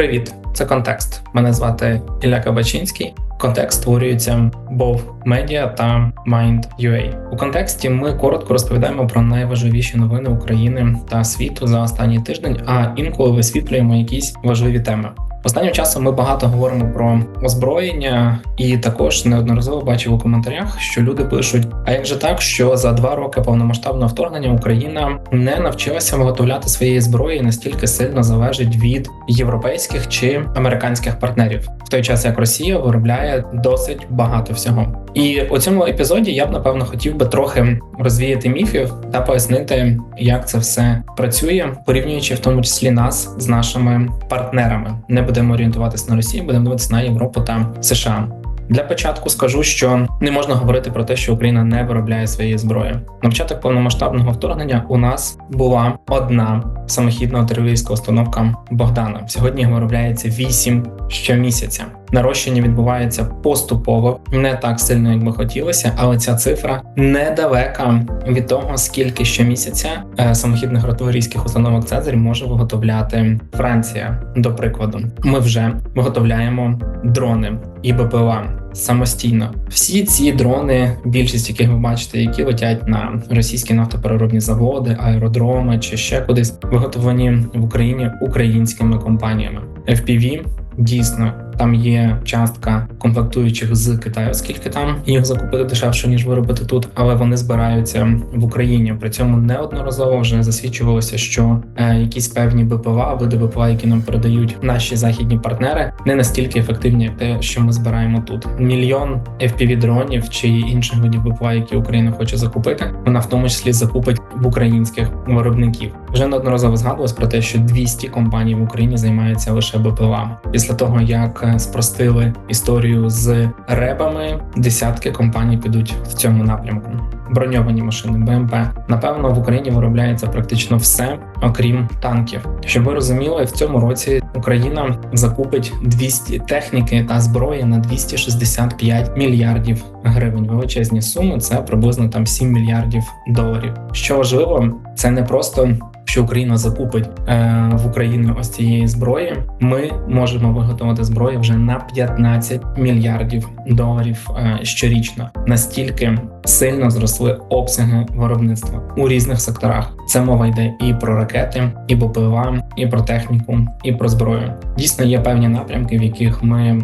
Привіт, це контекст. Мене звати Ілля Кабачинський. Контекст створюється Bov Media та Mind.ua. У контексті ми коротко розповідаємо про найважливіші новини України та світу за останній тиждень, а інколи висвітлюємо якісь важливі теми. Останнім часом ми багато говоримо про озброєння, і також неодноразово бачив у коментарях, що люди пишуть: а як же так, що за два роки повномасштабного вторгнення Україна не навчилася виготовляти своєї зброї настільки сильно залежить від європейських чи американських партнерів, в той час як Росія виробляє досить багато всього. І у цьому епізоді я б напевно хотів би трохи розвіяти міфів та пояснити, як це все працює, порівнюючи в тому числі нас з нашими партнерами. Не будемо орієнтуватися на Росію, будемо дивитися на Європу та США. Для початку скажу, що не можна говорити про те, що Україна не виробляє своєї зброї. На початок повномасштабного вторгнення у нас була одна самохідна артилерійська установка Богдана. Сьогодні виробляється вісім щомісяця. Нарощення відбувається поступово, не так сильно, як би хотілося, але ця цифра недалека від того, скільки щомісяця е, самохідних артилерійських установок Цезарь може виготовляти Франція. До прикладу, ми вже виготовляємо дрони і БПЛА самостійно. Всі ці дрони, більшість яких ви бачите, які летять на російські нафтопереробні заводи, аеродроми чи ще кудись, виготовлені в Україні українськими компаніями. FPV дійсно там є частка комплектуючих з Китаю, оскільки там їх закупити дешевше ніж виробити тут, але вони збираються в Україні. При цьому неодноразово вже засвідчувалося, що е, якісь певні БПЛА, види БПЛА, які нам передають наші західні партнери, не настільки ефективні, як те, що ми збираємо тут. Мільйон fpv дронів чи інших видів БПЛА, які Україна хоче закупити, вона в тому числі закупить в українських виробників. Вже неодноразово згадувалось про те, що 200 компаній в Україні займаються лише БПЛА. Після того як спростили історію з ребами. Десятки компаній підуть в цьому напрямку. Броньовані машини БМП. Напевно, в Україні виробляється практично все, окрім танків. Щоб ви розуміли, в цьому році Україна закупить 200 техніки та зброї на 265 мільярдів гривень. Величезні суми це приблизно там 7 мільярдів доларів. Що важливо, це не просто що Україна закупить е, в Україну ось цієї зброї, ми можемо виготовити зброю вже на 15 мільярдів доларів е, щорічно. Настільки сильно зросли обсяги виробництва у різних секторах. Це мова йде і про ракети, і БПЛА, і про техніку, і про зброю. Дійсно, є певні напрямки, в яких ми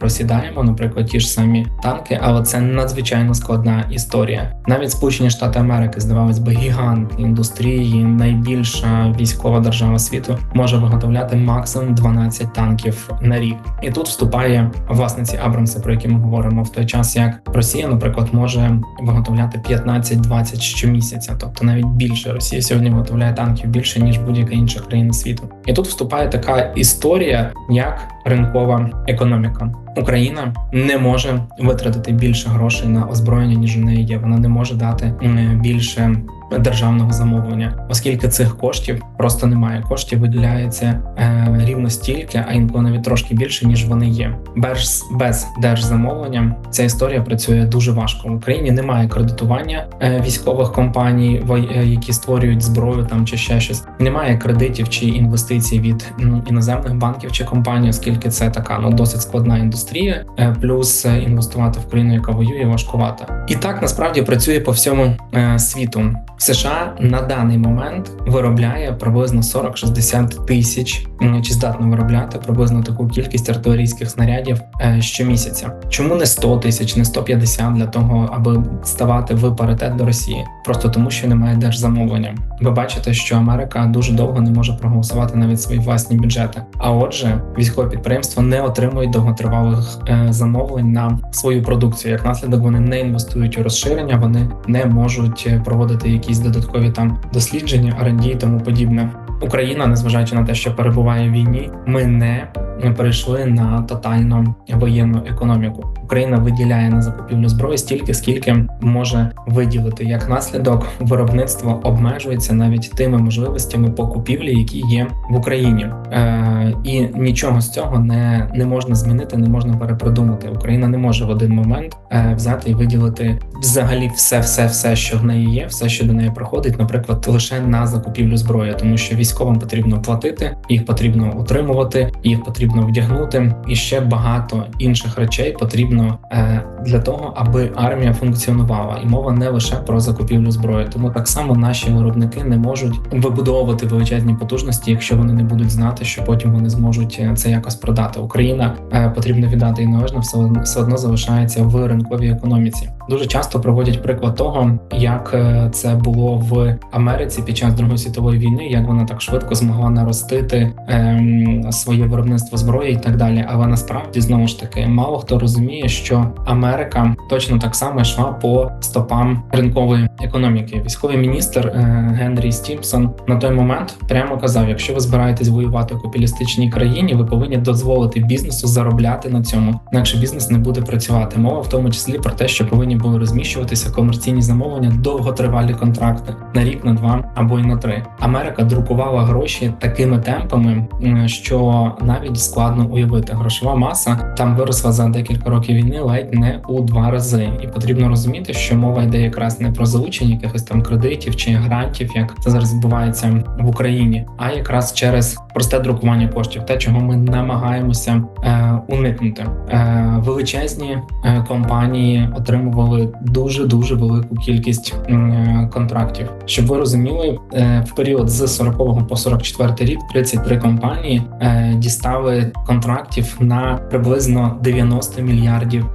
просідаємо, наприклад, ті ж самі танки, але це надзвичайно складна історія. Навіть Сполучені Штати Америки здавалось би гігант індустрії, найбільша військова держава світу може виготовляти максимум 12 танків на рік. І тут вступає власниці Абрамси, про які ми говоримо в той час, як Росія, наприклад, може виготовляти 15-20 щомісяця, тобто навіть більше Росія сьогодні виготовляє танків більше ніж будь-яка інша країна світу. І тут вступає така історія, як ринкова економіка. Україна не може витратити більше грошей на озброєння ніж у неї є. Вона не може дати більше державного замовлення, оскільки цих коштів просто немає. Коштів виділяється е, рівно стільки, а інколи навіть трошки більше ніж вони є. Без без держзамовлення ця історія працює дуже важко. В Україні немає кредитування е, військових компаній, е, які створюють зброю там чи ще щось. Немає кредитів чи інвестицій від ну, іноземних банків чи компаній, оскільки це така ну досить складна індустрія. Е, плюс е, інвестувати в країну, яка воює, важкувато. І так насправді працює по всьому е, світу. США на даний момент виробляє приблизно 40-60 тисяч, чи здатно виробляти приблизно таку кількість артилерійських снарядів е, щомісяця. Чому не 100 тисяч, не 150 для того, аби ставати в паритет до Росії? Просто тому, що немає держзамовлення. Ви бачите, що Америка дуже довго не може проголосувати навіть свої власні бюджети. А отже, військові підприємства не отримують довготривалих е, замовлень на свою продукцію. Як наслідок вони не інвестують у розширення, вони не можуть е, проводити якісь якісь додаткові там дослідження, R&D і тому подібне. Україна, незважаючи на те, що перебуває в війні, ми не перейшли на тотально воєнну економіку. Україна виділяє на закупівлю зброї стільки, скільки може виділити. Як наслідок, виробництво обмежується навіть тими можливостями по купівлі, які є в Україні, е, і нічого з цього не, не можна змінити, не можна перепродумати. Україна не може в один момент е, взяти і виділити взагалі все, все, все, що в неї є, все, що до неї проходить, наприклад, лише на закупівлю зброї, тому що військовим потрібно платити, їх потрібно утримувати, їх потрібно вдягнути, і ще багато інших речей потрібно е, для того, аби армія функціонувала, і мова не лише про закупівлю зброї. Тому так само наші виробники не можуть вибудовувати величезні потужності, якщо вони не будуть знати, що потім вони зможуть е, це якось продати. Україна е, потрібно віддати і належно все все одно залишається в ринковій економіці. Дуже часто проводять приклад того, як е, це було в Америці під час Другої світової війни, як вона так швидко змогла наростити ем, своє виробництво зброї і так далі. Але насправді знову ж таки мало хто розуміє, що Америка точно так само йшла по стопам ринкової економіки. Військовий міністр е, Генрі Стімсон на той момент прямо казав: якщо ви збираєтесь воювати в капіталістичній країні, ви повинні дозволити бізнесу заробляти на цьому, інакше бізнес не буде працювати. Мова в тому числі про те, що повинні були розміщуватися комерційні замовлення, довготривалі контракти на рік, на два або й на три. Америка друкувала гроші такими темпами, що навіть складно уявити. Грошова маса там виросла за декілька років війни, ледь не у два рази, і потрібно розуміти, що мова йде якраз не про залучення якихось там кредитів чи грантів, як це зараз відбувається в Україні, а якраз через просте друкування коштів, те, чого ми намагаємося е, уникнути. Е, Величезні е, компанії отримували дуже дуже велику кількість е, контрактів. Щоб ви розуміли, е, в період з 40 по 44 рік 33 компанії е, дістали контрактів на приблизно 90 мільярдів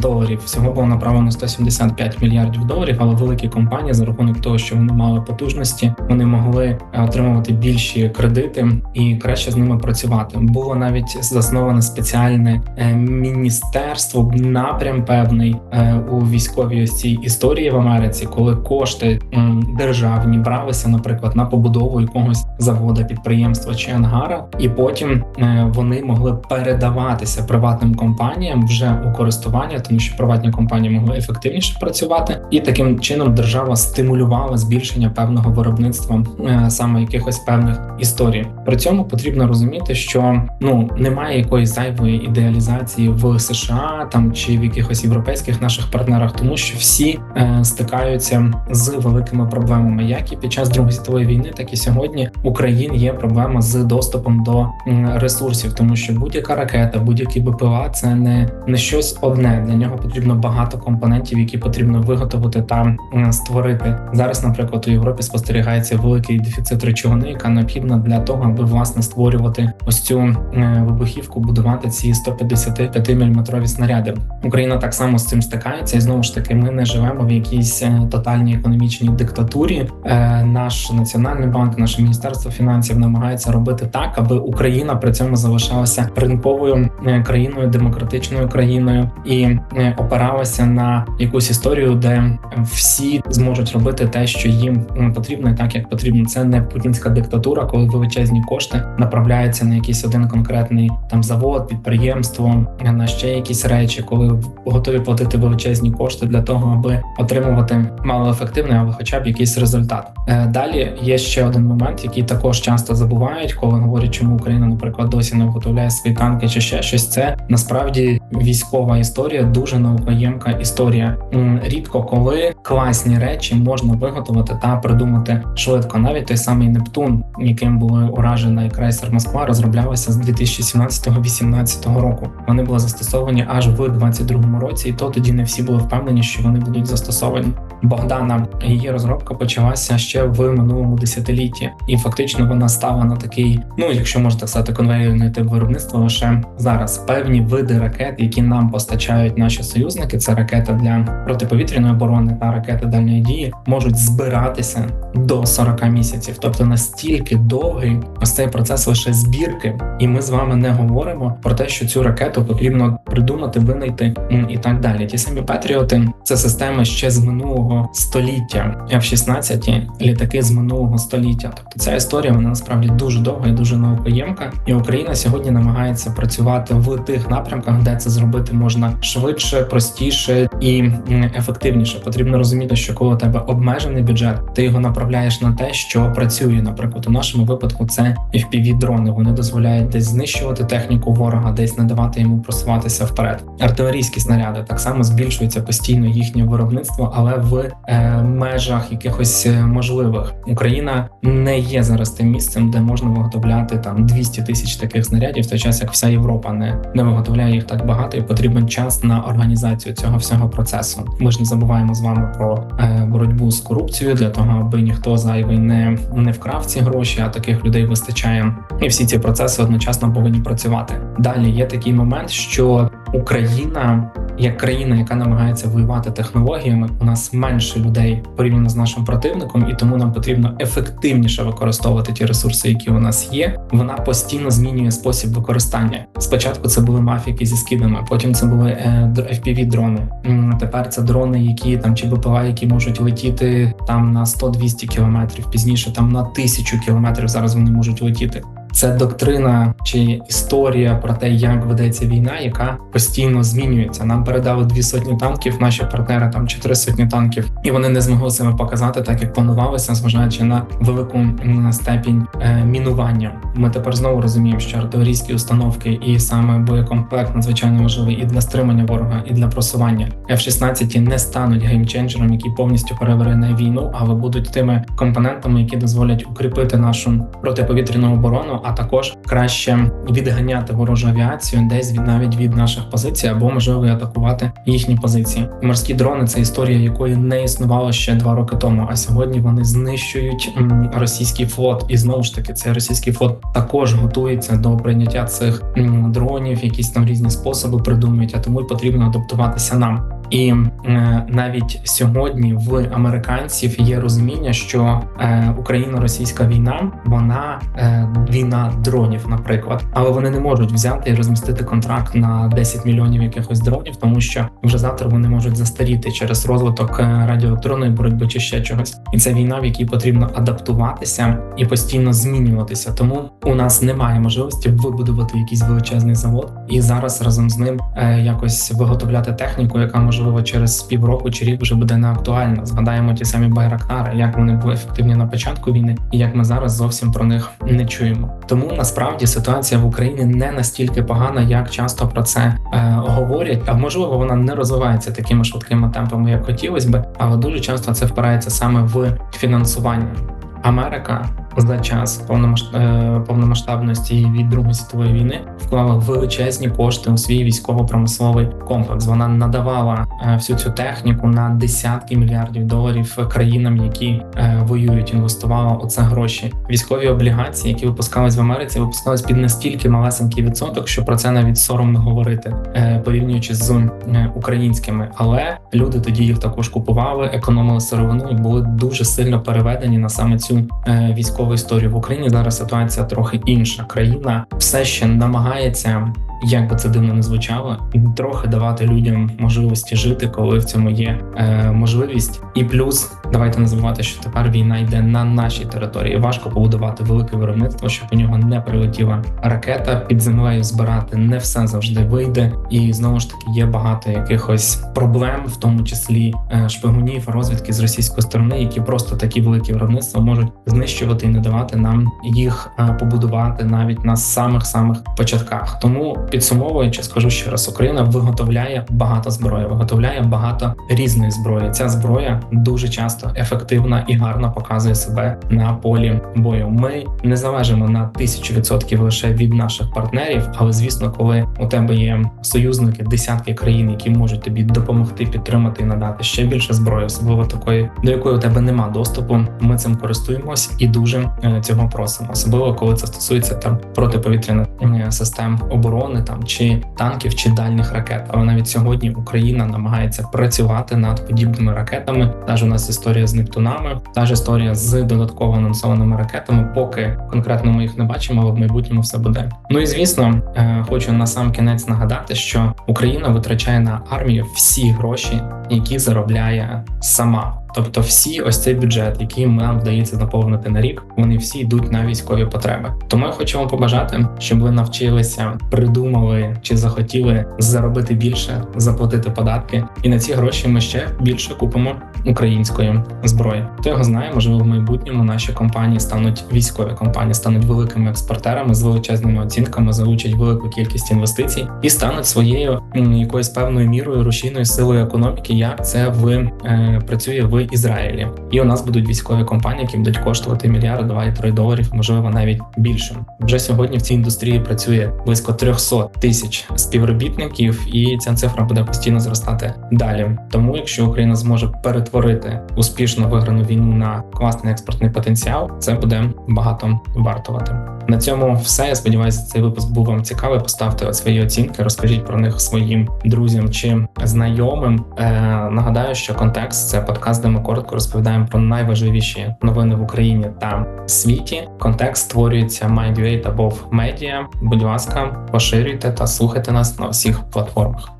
доларів. Всього було направлено 175 мільярдів доларів, але великі компанії за рахунок того, що вони мали потужності, вони могли отримувати більші кредити і краще з ними працювати. Було навіть засноване спеціальне міністерство, напрям певний у військовій ось цій історії в Америці, коли кошти державні бралися, наприклад, на побудову якогось заводу, підприємства чи ангара, і потім вони могли передаватися приватним компаніям вже у користування, тому що приватні компанії могли ефективніше працювати, і таким чином держава стимулювала збільшення певного виробництва саме якихось певних історій. При цьому потрібно розуміти, що ну немає якоїсь зайвої ідеалізації в США там чи в якихось європейських наших партнерах, тому що всі е, стикаються з великими проблемами, як і під час другої світової війни, так і сьогодні в Україні є проблема з доступом до ресурсів, тому що будь-яка ракета, будь-який БПЛА – це не не щось одне. Для нього потрібно багато компонентів, які потрібно виготовити та створити зараз. Наприклад, у Європі спостерігається великий дефіцит речовини, яка необхідна для того, аби власне створювати ось цю е, вибухівку, будувати ці 155 мм снаряди. Україна так само з цим стикається, і знову ж таки, ми не живемо в якійсь е, тотальній економічній диктатурі. Е, наш національний банк, наше міністерство фінансів намагається робити так, аби Україна при цьому залишалася ринковою країною, демократичною країною і опиралася на якусь історію, де всі зможуть робити те, що їм потрібно, і так як потрібно. Це не путінська диктатура, коли величезні кошти направляються на якийсь один конкретний там завод, підприємство, на ще якісь речі, коли готові платити величезні кошти для того, аби отримувати малоефективний, але хоча б якийсь результат. Е, далі є ще один момент, який також часто забувають, коли говорять, чому Україна, наприклад, досі не виготовляє свої танки чи ще щось. Це насправді військова історія, дуже наукоємка історія. Рідко коли класні речі можна виготовити та придумати швидко. Навіть той самий Нептун, яким були уражена і крейсер Москва, розроблялася з 2017-2018 року. Вони були застосовані аж в 22-му році, і то тоді не всі були впевнені, що вони будуть застосовані. Богдана її розробка почалася ще в минулому десятилітті, і фактично вона стала на такий, ну якщо можна сказати, конвейерний тип виробництва лише зараз. Певні види ракет, які нам постачають наші союзники, це ракети для протиповітряної оборони та ракети дальньої дії, можуть збиратися до 40 місяців, тобто настільки довгий ось цей процес лише збірки, і ми з вами не говоримо про те, що цю ракету потрібно придумати, винайти і так далі. Ті самі Петріот Петріоти це системи ще з минулого століття. F-16 літаки з минулого століття. Тобто ця історія вона насправді дуже довга і дуже наукоємка. І Україна сьогодні намагається працювати в тих напрямках, де це зробити можна швидше, простіше і ефективніше. Потрібно розуміти, що коли у тебе обмежений бюджет, ти його направляєш на те, що працює. Наприклад, у нашому випадку це fpv дрони. Вони дозволяють десь знищувати техніку ворога, десь не давати йому просуватися вперед. Артилерійські снаряди так само збільшується постійно їхнє виробництво, але в е, межах якихось е, можливих Україна не є зараз тим місцем, де можна виготовляти там 200 тисяч таких снарядів, в той час як вся Європа не, не виготовляє їх так багато, і потрібен час на організацію цього всього процесу. Ми ж не забуваємо з вами про е, боротьбу з корупцією для того, аби ніхто зайвий не, не вкрав ці гроші, а таких людей вистачає. І всі ці процеси одночасно повинні працювати. Далі є такий момент, що Україна як країна, яка намагається воювати технологіями, у нас менше людей порівняно з нашим противником, і тому нам потрібно ефективніше використовувати ті ресурси, які у нас є. Вона постійно змінює спосіб використання. Спочатку це були мафіки зі скидами, потім це були е, fpv дрони. Тепер це дрони, які там чи БПЛА, які можуть летіти там на 100-200 кілометрів. Пізніше там на 1000 кілометрів. Зараз вони можуть летіти. Це доктрина чи історія про те, як ведеться війна, яка постійно змінюється. Нам передали дві сотні танків, наші партнери там чотири сотні танків, і вони не змогли себе показати так, як планувалося, зважаючи на велику степінь е, мінування. Ми тепер знову розуміємо, що артилерійські установки і саме боєкомплект надзвичайно важливий і для стримання ворога, і для просування. F-16 не стануть геймченджером, який повністю переверне війну, але будуть тими компонентами, які дозволять укріпити нашу протиповітряну оборону а також краще відганяти ворожу авіацію десь від навіть від наших позицій, або можливо атакувати їхні позиції. Морські дрони це історія, якої не існувало ще два роки тому. А сьогодні вони знищують російський флот, і знову ж таки цей російський флот також готується до прийняття цих дронів, якісь там різні способи придумують, а тому й потрібно адаптуватися нам. І е, навіть сьогодні в американців є розуміння, що е, Україно-російська війна вона е, війна дронів, наприклад, але вони не можуть взяти і розмістити контракт на 10 мільйонів якихось дронів, тому що вже завтра вони можуть застаріти через розвиток е, радіоелектронної боротьби чи ще чогось. І це війна, в якій потрібно адаптуватися і постійно змінюватися. Тому у нас немає можливості вибудувати якийсь величезний завод і зараз разом з ним е, якось виготовляти техніку, яка може можливо через півроку чи рік вже буде не актуальна. Згадаємо ті самі байрактари, як вони були ефективні на початку війни, і як ми зараз зовсім про них не чуємо. Тому насправді ситуація в Україні не настільки погана, як часто про це е, говорять. А можливо, вона не розвивається такими швидкими темпами, як хотілося би, але дуже часто це впирається саме в фінансування. America за час е, повномасштабності від Другої світової війни вклала величезні кошти у свій військово-промисловий комплекс. Вона надавала е, всю цю техніку на десятки мільярдів доларів країнам, які е, воюють. Інвестувала оце гроші. Військові облігації, які випускались в Америці, випускались під настільки малесенький відсоток, що про це навіть соромно говорити, порівнюючи з українськими. Але люди тоді їх також купували, економили сировину і були дуже сильно переведені на саме цю військову військову історію в Україні зараз ситуація трохи інша. Країна все ще намагається як би це дивно не звучало, трохи давати людям можливості жити, коли в цьому є е, можливість. І плюс давайте не забувати, що тепер війна йде на нашій території. Важко побудувати велике виробництво, щоб у нього не прилетіла ракета під землею. Збирати не все завжди вийде, і знову ж таки є багато якихось проблем, в тому числі е, шпигунів, розвідки з російської сторони, які просто такі великі виробництва можуть знищувати і не давати нам їх е, побудувати навіть на самих самих початках. Тому Підсумовуючи, скажу ще раз, Україна виготовляє багато зброї, виготовляє багато різної зброї. Ця зброя дуже часто ефективна і гарно показує себе на полі бою. Ми не залежимо на тисячу відсотків лише від наших партнерів, але звісно, коли у тебе є союзники, десятки країн, які можуть тобі допомогти, підтримати і надати ще більше зброї, особливо такої, до якої у тебе нема доступу. Ми цим користуємось і дуже е, цього просимо, особливо коли це стосується там протиповітряних е, систем оборони дрони там чи танків, чи дальніх ракет. Але навіть сьогодні Україна намагається працювати над подібними ракетами. Та ж у нас історія з Нептунами, та ж історія з додатково анонсованими ракетами. Поки конкретно ми їх не бачимо, але в майбутньому все буде. Ну і звісно, е, хочу на сам кінець нагадати, що Україна витрачає на армію всі гроші, які заробляє сама. Тобто, всі ось цей бюджет, який нам вдається наповнити на рік, вони всі йдуть на військові потреби. Тому я хочу вам побажати, щоб ви навчилися, придумали чи захотіли заробити більше, заплатити податки, і на ці гроші ми ще більше купимо української зброї. Хто його знає, можливо, в майбутньому наші компанії стануть військові компанії, стануть великими експортерами з величезними оцінками, залучать велику кількість інвестицій і стануть своєю якоюсь певною мірою рушійною силою економіки, як це в е, працює в Ізраїлі. І у нас будуть військові компанії, які будуть коштувати мільярд, два і три доларів, можливо, навіть більше. Вже сьогодні в цій індустрії працює близько 300 тисяч співробітників, і ця цифра буде постійно зростати далі. Тому, якщо Україна зможе перетворити успішно виграну війну на класний експортний потенціал, це буде багато вартувати. На цьому все. Я сподіваюся, цей випуск був вам цікавий. Поставте свої оцінки, розкажіть про них своїм друзям чи знайомим. Е, нагадаю, що контекст це подкаст, де ми коротко розповідаємо про найважливіші новини в Україні та світі. Контекст створюється MindUA Bov Media. Будь ласка, поширюйте та слухайте нас на всіх платформах.